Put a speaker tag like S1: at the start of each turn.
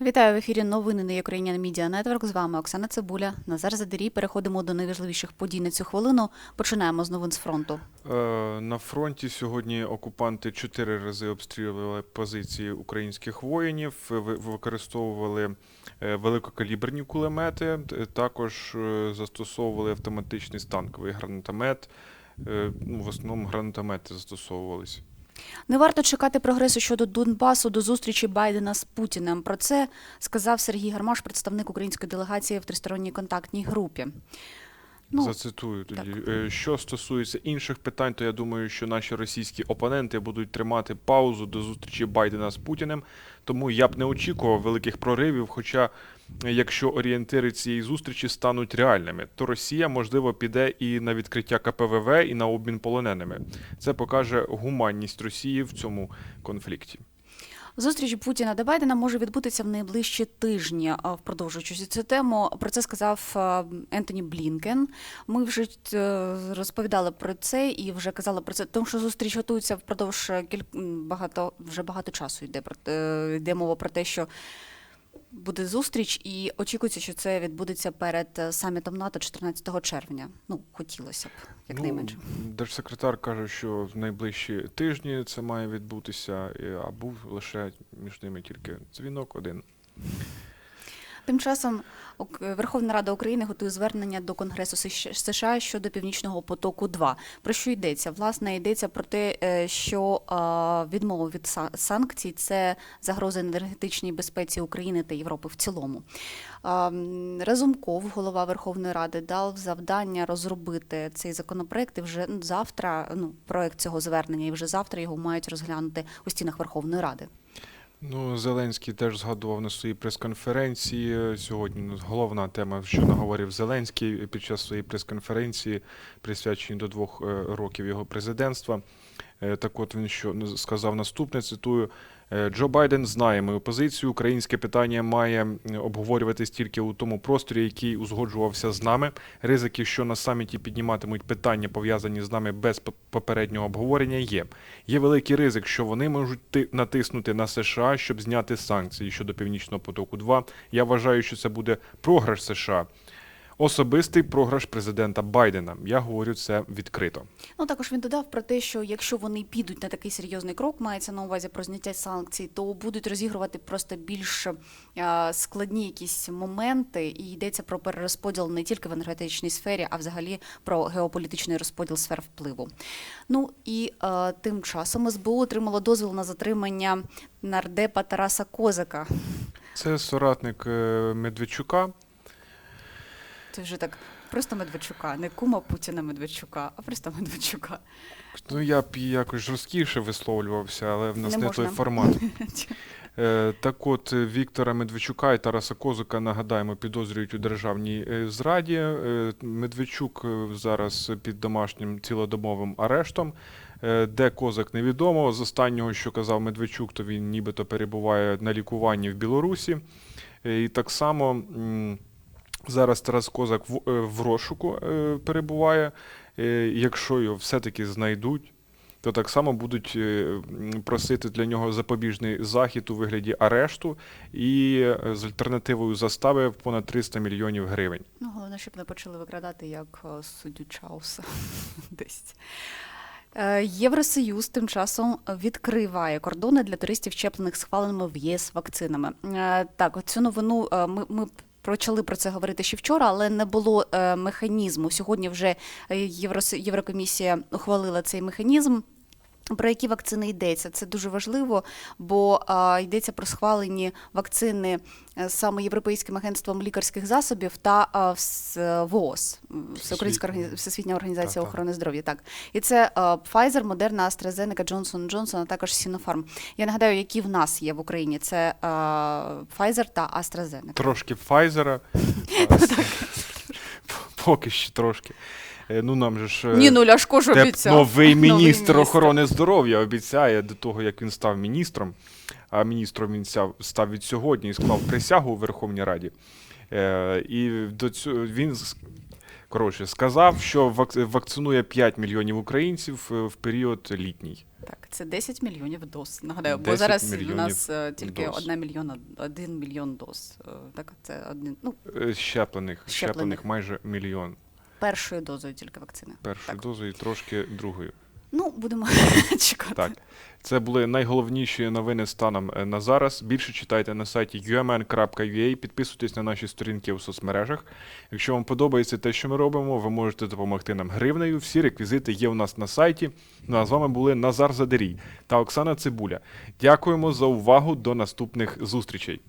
S1: Вітаю в ефірі новини на Ukrainian Media Network. З вами Оксана Цибуля. Назар Задерій. Переходимо до найважливіших подій на цю хвилину. Починаємо з новин з фронту.
S2: Е, На фронті сьогодні окупанти чотири рази обстрілювали позиції українських воїнів, ви- використовували е, великокаліберні кулемети, також е, застосовували автоматичний станковий гранатомет. Ну, В основному гранатомети застосовувалися.
S1: Не варто чекати прогресу щодо Донбасу до зустрічі Байдена з Путіним. Про це сказав Сергій Гармаш, представник української делегації в тристоронній контактній групі. Ну,
S2: Зацитую тоді. Е, Що стосується інших питань, то я думаю, що наші російські опоненти будуть тримати паузу до зустрічі Байдена з Путіним. Тому я б не очікував великих проривів. Хоча, якщо орієнтири цієї зустрічі стануть реальними, то Росія можливо піде і на відкриття КПВВ, і на обмін полоненими. Це покаже гуманність Росії в цьому конфлікті.
S1: Зустріч Путіна та Байдена може відбутися в найближчі тижні. Продовжуючи цю тему, про це сказав Ентоні Блінкен. Ми вже е, розповідали про це і вже казали про це, тому що зустріч готується впродовж кіль... багато вже багато часу. Йде про е, йде мова про те, що буде зустріч, і очікується, що це відбудеться перед е, самітом НАТО 14 червня. Ну хотілося б, якнайменше.
S2: Ну, держсекретар каже, що в найближчі тижні це має відбутися, а був лише між ними тільки дзвінок один.
S1: Тим часом Верховна Рада України готує звернення до Конгресу США щодо Північного потоку 2 Про що йдеться? Власне, йдеться про те, е, що відмова від санкцій це загроза енергетичній безпеці України та Європи в цілому. Разумков, голова Верховної Ради, дав завдання розробити цей законопроект і вже завтра. Ну, проект цього звернення, і вже завтра його мають розглянути у стінах Верховної Ради.
S2: Ну, Зеленський теж згадував на своїй прес-конференції. Сьогодні ну, головна тема, що наговорив Зеленський під час своєї прес-конференції, присвяченій до двох е, років його президентства. Е, Так от він що сказав наступне, цитую. «Е, Джо Байден знає мою позицію. Українське питання має обговорюватись тільки у тому просторі, який узгоджувався з нами. Ризики, що на саміті підніматимуть питання, пов'язані з нами без поп- попереднього обговорення, є. Є великий ризик, що вони можуть ти- натиснути на США, щоб зняти санкції щодо Північного потоку. 2 я вважаю, що це буде програш США. Особистий програш президента Байдена. Я говорю це відкрито.
S1: Ну також він додав про те, що якщо вони підуть на такий серйозний крок, мається на увазі про зняття санкцій, то будуть розігрувати просто більш е, складні якісь моменти, і йдеться про перерозподіл не тільки в енергетичній сфері, а взагалі про геополітичний розподіл сфер впливу. Ну і е, тим часом СБУ отримало дозвіл на затримання нардепа Тараса Козака.
S2: Це соратник е, Медведчука.
S1: Це вже так просто Медведчука, не кума Путіна Медведчука, а просто Медведчука.
S2: Ну я б якось жорсткіше висловлювався, але в нас
S1: Не
S2: не, той формат. Е, Так от е, Віктора Медведчука і Тараса Козака, нагадаємо, підозрюють у державній е, зраді. Медведчук зараз під домашнім цілодомовим арештом. Де козак невідомо. З останнього, що казав Медведчук, то він нібито перебуває на лікуванні в Білорусі. І так само зараз Тарас Козак в, е, в розшуку е, перебуває. Е, Якщо його все-таки знайдуть, то так само будуть просити для нього запобіжний захід у вигляді арешту і з альтернативою застави в понад 300 мільйонів гривень.
S1: Ну, головне, щоб не почали викрадати як суддю Чауса десь. Євросоюз тим часом відкриває кордони для туристів, щеплених схваленими в ЄС вакцинами. Так, цю новину ми, ми почали про це говорити ще вчора, але не було е, механізму. Сьогодні вже е, Єврокомісія ухвалила цей механізм. Про які вакцини йдеться? Це дуже важливо, бо а, йдеться про схвалені вакцини е, саме Європейським агентством лікарських засобів та а, ВООЗ, Всеукраїнська
S2: Всесвітня.
S1: Всесвітня організація
S2: Так, так.
S1: охорони здоров'я. Так, і це а, Pfizer, Moderna, AstraZeneca, Johnson Johnson, а також Sinopharm. Я нагадаю, які в нас є в Україні. Це а, Pfizer та AstraZeneca.
S2: Трошки Пфайзера. Поки ще трошки. Е, Ну нам же ж. е,
S1: Ні, ну Ляшко ж
S2: Теп
S1: обіцяв.
S2: новий міністр охорони здоров'я обіцяє до того, як він став міністром. А міністром він став, від сьогодні і склав присягу у Верховній Раді. Е, і до цього він Коротше, сказав, що вак- вакцинує 5 мільйонів українців в період літній.
S1: Так, це 10 мільйонів доз. Нагадаю, бо зараз у нас тільки
S2: доз.
S1: одна мільйона, один мільйон доз. Так, це один, ну,
S2: Щеплених, щеплених
S1: Щеплених.
S2: майже мільйон.
S1: Першою дозою тільки вакцини.
S2: Першою дозою і трошки другою.
S1: Ну, будемо чекати.
S2: Так, це були найголовніші новини станом е, на зараз. Більше читайте на сайті umn.ua, підписуйтесь на наші сторінки у соцмережах. Якщо вам подобається те, що ми робимо, ви можете допомогти нам гривнею. Всі реквізити є у нас на сайті. Ну а з вами були Назар Задерій та Оксана Цибуля. Дякуємо за увагу. До наступних зустрічей.